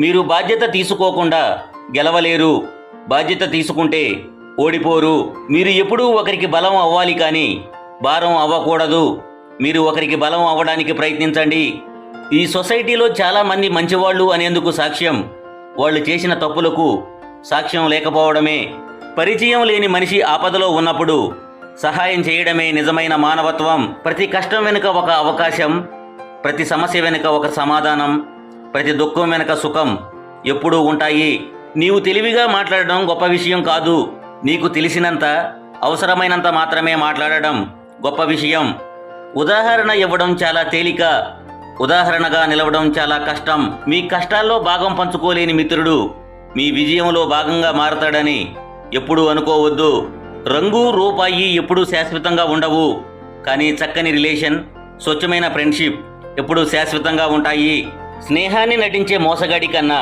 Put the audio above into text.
మీరు బాధ్యత తీసుకోకుండా గెలవలేరు. బాధ్యత తీసుకుంటే ఓడిపోరు. మీరు ఎప్పుడూ ఒకరికి బలం అవ్వాలి కానీ భారం అవ్వకూడదు. మీరు ఒకరికి బలం అవ్వడానికి ప్రయత్నించండి. ఈ సొసైటీలో చాలామంది మంచివాళ్ళు అనేందుకు సాక్ష్యం. వాళ్ళు చేసిన తప్పులకు సాక్ష్యం లేకపోవడమే. పరిచయం లేని మనిషి ఆపదలో ఉన్నప్పుడు సహాయం చేయడమే నిజమైన మానవత్వం. ప్రతి కష్టం వెనుక ఒక అవకాశం ప్రతి సమస్య వెనుక ఒక సమాధానం. ప్రతి దుఃఖం వెనుక సుఖం. ఎప్పుడూ ఉంటాయి. నీవు తెలివిగా మాట్లాడడం గొప్ప విషయం కాదు. నీకు తెలిసినంత అవసరమైనంత మాత్రమే మాట్లాడడం గొప్ప విషయం. ఉదాహరణ ఇవ్వడం చాలా తేలిక. ఉదాహరణగా నిలవడం చాలా కష్టం. మీ కష్టాల్లో భాగం పంచుకోలేని మిత్రుడు మీ విజయంలో భాగంగా మారతాడని ఎప్పుడూ అనుకోవద్దు. రంగు రూపాయి ఎప్పుడూ శాశ్వతంగా ఉండవు. కానీ చక్కని రిలేషన్ స్వచ్ఛమైన ఫ్రెండ్షిప్ ఎప్పుడూ శాశ్వతంగా ఉంటాయి. స్నేహాన్ని నటించే మోసగాడి కన్నా